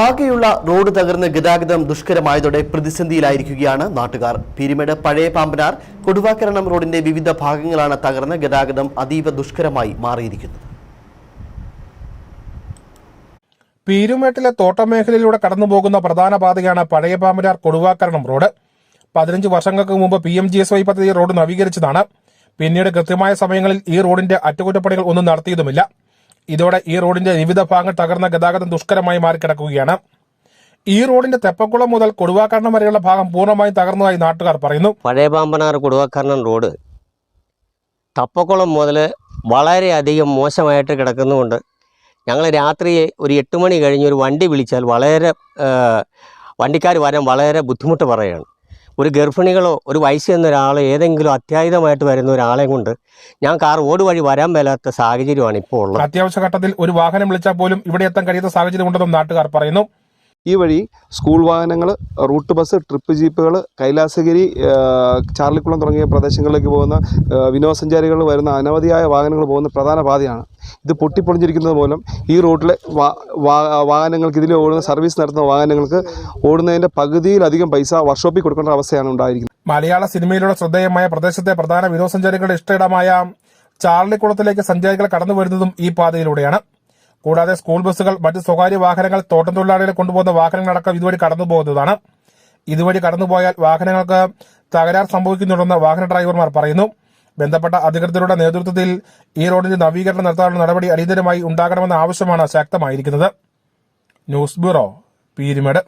ആകെയുള്ള റോഡ് തകർന്ന് ഗതാഗതം ദുഷ്കരമായതോടെ പ്രതിസന്ധിയിലായിരിക്കുകയാണ് നാട്ടുകാർ. പീരിമേട് പഴയ പാമ്പനാർ കൊടുവാക്കരണം റോഡിന്റെ വിവിധ ഭാഗങ്ങളാണ് തകർന്ന് ഗതാഗതം അതീവ ദുഷ്കരമായി മാറിയിരിക്കുന്നത്. പീരുമേട്ടിലെ തോട്ടമേഖലയിലൂടെ കടന്നുപോകുന്ന പ്രധാന പാതയാണ് പഴയ പാമ്പനാർ കൊടുവാക്കരണം റോഡ്. പതിനഞ്ച് വർഷങ്ങൾക്ക് മുമ്പ് P M G S Y പദ്ധതി റോഡ് നവീകരിച്ചതാണ്. പിന്നീട് കൃത്യമായ സമയങ്ങളിൽ ഈ റോഡിന്റെ അറ്റകുറ്റപ്പണികൾ ഒന്നും നടത്തിയതുമില്ല. ഇതോടെ ഈ റോഡിന്റെ വിവിധ ഭാഗങ്ങൾ തകർന്ന ഗതാഗതം ദുഷ്കരമായി മാറിക്കിടക്കുകയാണ്. ഈ റോഡിന്റെ തെപ്പക്കുളം മുതൽ കൊടുവാക്കരണം വരെയുള്ള ഭാഗം പൂർണമായും തകർന്നതായി നാട്ടുകാർ പറയുന്നു. പഴയ പാമ്പനാർ കൊടുവാക്കരണം റോഡ് തപ്പക്കുളം മുതൽ വളരെയധികം മോശമായിട്ട് കിടക്കുന്നുകൊണ്ട് ഞങ്ങൾ രാത്രി ഒരു എട്ട് മണി കഴിഞ്ഞ് ഒരു വണ്ടി വിളിച്ചാൽ വളരെ വണ്ടിക്കാർ വരാൻ വളരെ ബുദ്ധിമുട്ട് പറയുകയാണ്. ഒരു ഗർഭിണികളോ ഒരു വയസ്സ് ചെന്ന ഒരാളോ ഏതെങ്കിലും അത്യാഹിതമായിട്ട് വരുന്ന ഒരാളെ കൊണ്ട് ഞാൻ കാർ ഓട് വഴി വരാൻ മേലാത്ത സാഹചര്യമാണ് ഇപ്പോൾ ഉള്ളത്. അത്യാവശ്യ ഘട്ടത്തിൽ ഒരു വാഹനം വിളിച്ചാൽ പോലും ഇവിടെ എത്താൻ കഴിയാത്ത സാഹചര്യമുണ്ടെന്നും നാട്ടുകാർ പറയുന്നു. ഈ വഴി സ്കൂൾ വാഹനങ്ങൾ റൂട്ട് ബസ് ട്രിപ്പ് ജീപ്പുകൾ കൈലാസഗിരി ചാർലിക്കുളം തുടങ്ങിയ പ്രദേശങ്ങളിലേക്ക് പോകുന്ന വിനോദസഞ്ചാരികൾ വരുന്ന അനവധിയായ വാഹനങ്ങൾ പോകുന്ന പ്രധാന പാതയാണ്. ഇത് പൊട്ടിപ്പൊളിഞ്ഞിരിക്കുന്നത് മൂലം ഈ വാ- വാഹനങ്ങൾക്ക് ഇതിൽ ഓടുന്ന സർവീസ് നടത്തുന്ന വാഹനങ്ങൾക്ക് ഓടുന്നതിന്റെ പകുതിയിലധികം പൈസ വർക്ക്ഷോപ്പിൽ കൊടുക്കേണ്ട അവസ്ഥയാണ് ഉണ്ടായിരിക്കുന്നത്. മലയാള സിനിമയിലൂടെ ശ്രദ്ധേയമായ പ്രദേശത്തെ പ്രധാന വിനോദസഞ്ചാരികളുടെ ഇഷ്ടയിടമായ ചാർലിക്കുളത്തിലേക്ക് സഞ്ചാരികൾ കടന്നു വരുന്നതും ഈ പാതയിലൂടെയാണ്. കൂടാതെ സ്കൂൾ ബസ്സുകൾ മറ്റ് സ്വകാര്യ വാഹനങ്ങൾ തോട്ടം തൊഴിലാളികളെ കൊണ്ടുപോകുന്ന വാഹനങ്ങളടക്കം ഇതുവഴി കടന്നുപോകുന്നതാണ് ഇതുവഴി കടന്നുപോയാൽ വാഹനങ്ങൾക്ക് തകരാർ സംഭവിക്കുന്നുണ്ടെന്ന് വാഹന ഡ്രൈവർമാർ പറയുന്നു. ബന്ധപ്പെട്ട അധികൃതരുടെ നേതൃത്വത്തിൽ ഈ റോഡിന്റെ നവീകരണം നടത്താനുള്ള നടപടി അടിയന്തരമായി ഉണ്ടാകണമെന്ന ആവശ്യമാണ് ശക്തമായിരിക്കുന്നത്. News bureau Peermade.